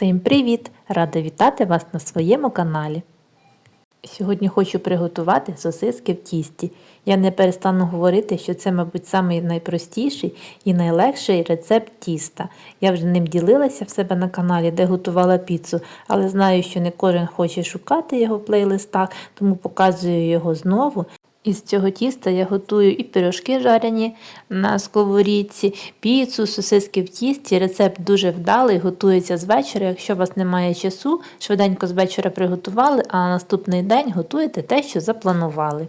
Всім привіт! Рада вітати вас на своєму каналі. Сьогодні хочу приготувати сосиски в тісті. Я не перестану говорити, що це, мабуть, самий найпростіший і найлегший рецепт тіста. Я вже ним ділилася в себе на каналі, де готувала піцу, але знаю, що не кожен хоче шукати його в плейлистах, тому показую його знову. Із цього тіста я готую і пирожки жарені на сковорідці, піцу, сосиски в тісті. Рецепт дуже вдалий, готується з вечора. Якщо у вас немає часу, швиденько з вечора приготували, а на наступний день готуєте те, що запланували.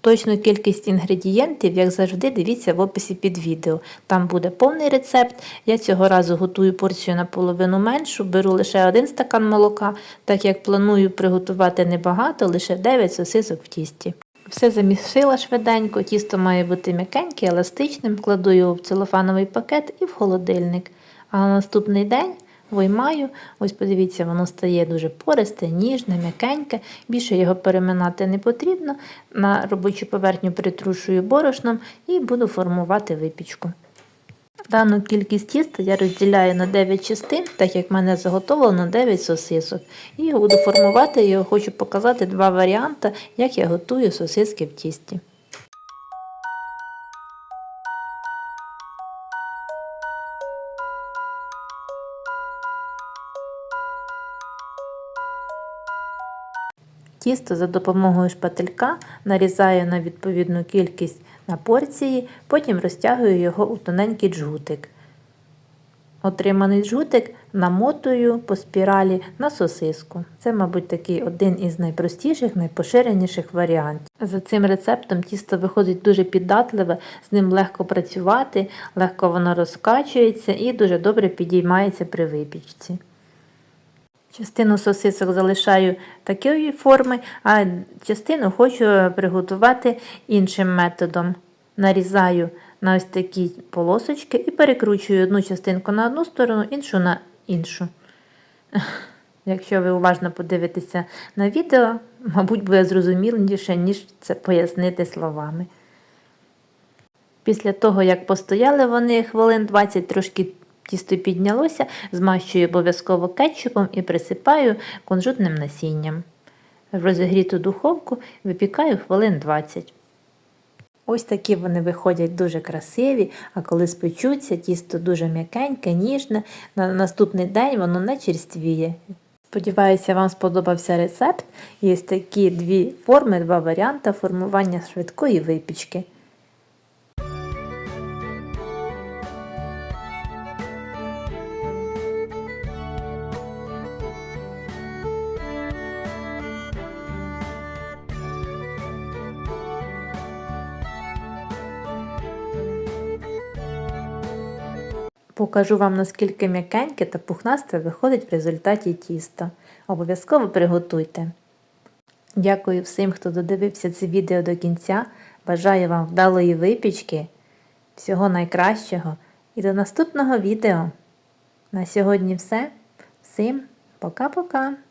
Точну кількість інгредієнтів, як завжди, дивіться в описі під відео. Там буде повний рецепт. Я цього разу готую порцію наполовину меншу, беру лише один стакан молока, так як планую приготувати небагато, лише 9 сосисок в тісті. Все замісила швиденько, тісто має бути м'якеньке, еластичним, кладу його в целофановий пакет і в холодильник. А на наступний день виймаю, ось подивіться, воно стає дуже пористе, ніжне, м'якеньке, більше його переминати не потрібно. На робочу поверхню притрушую борошном і буду формувати випічку. Дану кількість тіста я розділяю на 9 частин, так як в мене заготовлено 9 сосисок. І буду формувати його, хочу показати два варіанти, як я готую сосиски в тісті. Тісто за допомогою шпателька нарізаю на відповідну кількість на порції, потім розтягую його у тоненький джгутик. Отриманий джгутик намотую по спіралі на сосиску. Це, мабуть, такий один із найпростіших, найпоширеніших варіантів. За цим рецептом тісто виходить дуже піддатливе, з ним легко працювати, легко воно розкачується і дуже добре підіймається при випічці. Частину сосисок залишаю такої форми, а частину хочу приготувати іншим методом. Нарізаю на ось такі полосочки і перекручую одну частинку на одну сторону, іншу на іншу. Якщо ви уважно подивитеся на відео, мабуть, буде зрозуміліше, ніж це пояснити словами. Після того, як постояли вони хвилин 20, трошки тісто піднялося, змащую обов'язково кетчупом і присипаю кунжутним насінням. В розігріту духовку випікаю хвилин 20. Ось такі вони виходять дуже красиві, а коли спечуться, тісто дуже м'якеньке, ніжне. На наступний день воно не черствіє. Сподіваюся, вам сподобався рецепт. Ось такі дві форми, два варіанти формування швидкої випічки. Покажу вам, наскільки м'якеньке та пухнасте виходить в результаті тіста. Обов'язково приготуйте. Дякую всім, хто додивився це відео до кінця. Бажаю вам вдалої випічки, всього найкращого і до наступного відео. На сьогодні все. Всім пока-пока!